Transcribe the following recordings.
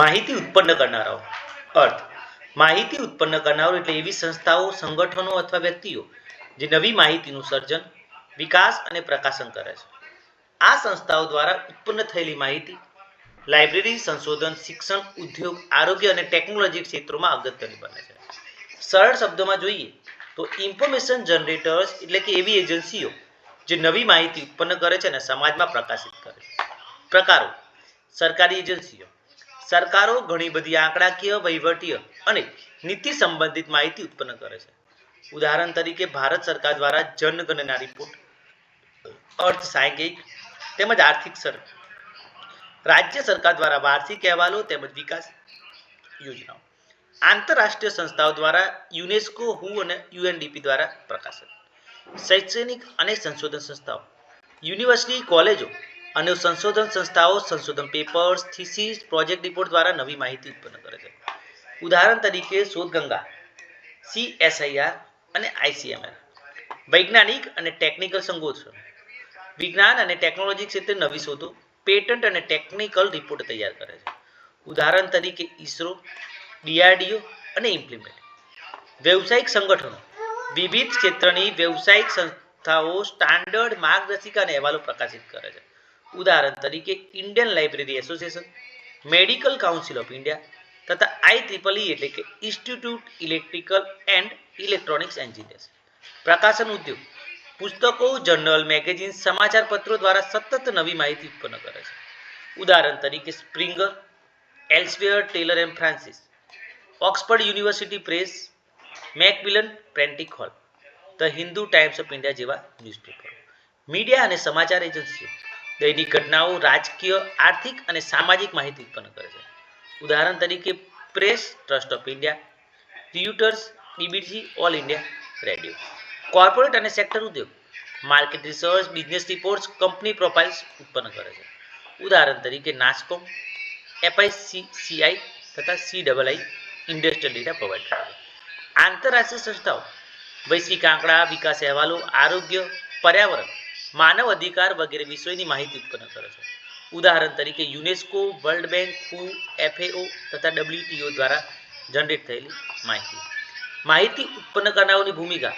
માહિતી ઉત્પન્ન કરનારાઓ. અર્થ, માહિતી ઉત્પન્ન કરનારો એટલે એવી સંસ્થાઓ, સંગઠનો અથવા વ્યક્તિઓ જે નવી માહિતીનું સર્જન, વિકાસ અને પ્રકાશન કરે છે. આ સંસ્થાઓ દ્વારા ઉત્પન્ન થયેલી માહિતી લાઇબ્રેરી, સંશોધન, શિક્ષણ, ઉદ્યોગ, આરોગ્ય અને ટેકનોલોજી ક્ષેત્રોમાં અગત્યની બને છે. સરળ શબ્દોમાં જોઈએ તો ઇન્ફોર્મેશન જનરેટર્સ એટલે કે એવી એજન્સીઓ જે નવી માહિતી ઉત્પન્ન કરે છે અને સમાજમાં પ્રકાશિત કરે છે. પ્રકારો, સરકારી એજન્સીઓ સરકારો ઘણી બધી આંકડાકીય, વહીવટીય અને નીતિ સંબંધિત માહિતી ઉત્પન્ન કરે છે. ઉદાહરણ તરીકે ભારત સરકાર દ્વારા જનગણના રિપોર્ટ, અર્થ સાંઘિક તેમજ આર્થિક સર રાજ્ય સરકાર દ્વારા વાર્ષિક અહેવાલો તેમજ વિકાસ યોજનાઓ. આંતરરાષ્ટ્રીય સંસ્થાઓ દ્વારા યુનેસ્કો, હુ અને યુએનડીપી દ્વારા પ્રકાશન શૈક્ષણિક અને સંશોધન સંસ્થાઓ. યુનિવર્સિટી, કોલેજો અને સંશોધન સંસ્થાઓ, સંશોધન પેપર્સ થીસીસ પ્રોજેક્ટ રિપોર્ટ દ્વારા નવી માહિતી ઉત્પન્ન કરે છે. ઉદાહરણ તરીકે શોધગંગા સીએસઆઈઆર અને આઈસીએમઆર વૈજ્ઞાનિક અને ટેકનિકલ સંગોઠન વિજ્ઞાન અને ટેકનોલોજી ક્ષેત્રે નવી શોધો પેટન્ટ અને ટેકનિકલ રિપોર્ટ તૈયાર કરે છે. ઉદાહરણ તરીકે ઇસરો ડીઆરડીઓ અને ઇમ્પ્લિમેન્ટ વ્યવસાયિક સંગઠનો. વિવિધ ક્ષેત્રની વ્યવસાયિક સંસ્થાઓ સ્ટાન્ડર્ડ માર્ગદર્શિકા અને અહેવાલો પ્રકાશિત કરે છે. ઉદાહરણ તરીકે Indian library association, medical council of India તથા આઈ ટ્રિપલ ઈ એટલે કે institute electrical and electronics engineers. પ્રકાશન ઉદ્યોગ, પુસ્તકો, જર્નલ, મેગેઝિન સમાચાર પત્રો દ્વારા સતત નવી માહિતી ઉત્પન્ન કરે છે. ઉદાહરણ તરીકે Springer, Elsevier, Taylor and Francis, Oxford university press, Macmillan Prentice Hall, the Hindu Times of India જેવા ન્યૂઝપેપરો. મીડિયા અને સમાચાર એજન્સીઓ દૈનિક ઘટનાઓ રાજકીય, આર્થિક અને સામાજિક માહિતી ઉત્પન્ન કરે છે. ઉદાહરણ તરીકે, press trust of India, Reuters, BBC, all India radio. Corporate અને સેક્ટર ઉદ્યોગ, market research, business reports, company profiles ઉત્પન્ન કરે છે. ઉદાહરણ તરીકે, નાસ્કોમ એફઆઈસીસીઆઈ તથા C double I industrial data provide કરે છે. આંતરરાષ્ટ્રીય સંસ્થાઓ, વૈશ્વિક આંકડા, વિકાસ અહેવાલો, આરોગ્ય, પર્યાવરણ માનવ અધિકાર વગેરે વિષયની માહિતી ઉત્પન્ન કરે છે. ઉદાહરણ તરીકે યુનેસ્કો વર્લ્ડ બેંક હુ એફએઓ તથા ડબલ્યુટીઓ દ્વારા જનરેટ થયેલી માહિતી. માહિતી ઉત્પન્ન કરનારાઓની ભૂમિકા.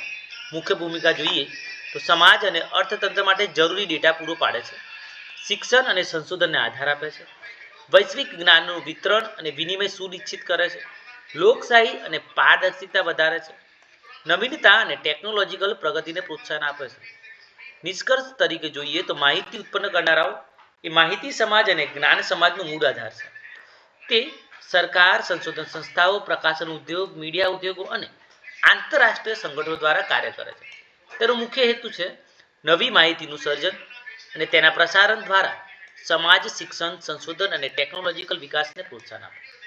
મુખ્ય ભૂમિકા જોઈએ તો સમાજ અને અર્થતંત્ર માટે જરૂરી ડેટા પૂરો પાડે છે. શિક્ષણ અને સંશોધનને આધાર આપે છે. વૈશ્વિક જ્ઞાનનું વિતરણ અને વિનિમય સુનિશ્ચિત કરે છે. લોકશાહી અને પારદર્શિતા વધારે છે. નવીનતા અને ટેકનોલોજીકલ પ્રગતિને પ્રોત્સાહન આપે છે. નિષ્કર્ષ તરીકે જોઈએ તો માહિતી ઉત્પન્ન કરનારાઓ એ માહિતી સમાજ અને જ્ઞાન સમાજનો મૂળ આધાર છે. તે સરકાર, સંશોધન સંસ્થાઓ, પ્રકાશન ઉદ્યોગ, મીડિયા ઉદ્યોગો અને આંતરરાષ્ટ્રીય સંગઠનો દ્વારા કાર્ય કરે છે. તેનો મુખ્ય હેતુ છે નવી માહિતીનું સર્જન અને તેના પ્રસારણ દ્વારા સમાજ, શિક્ષણ, સંશોધન અને ટેકનોલોજીકલ વિકાસને પ્રોત્સાહન આપે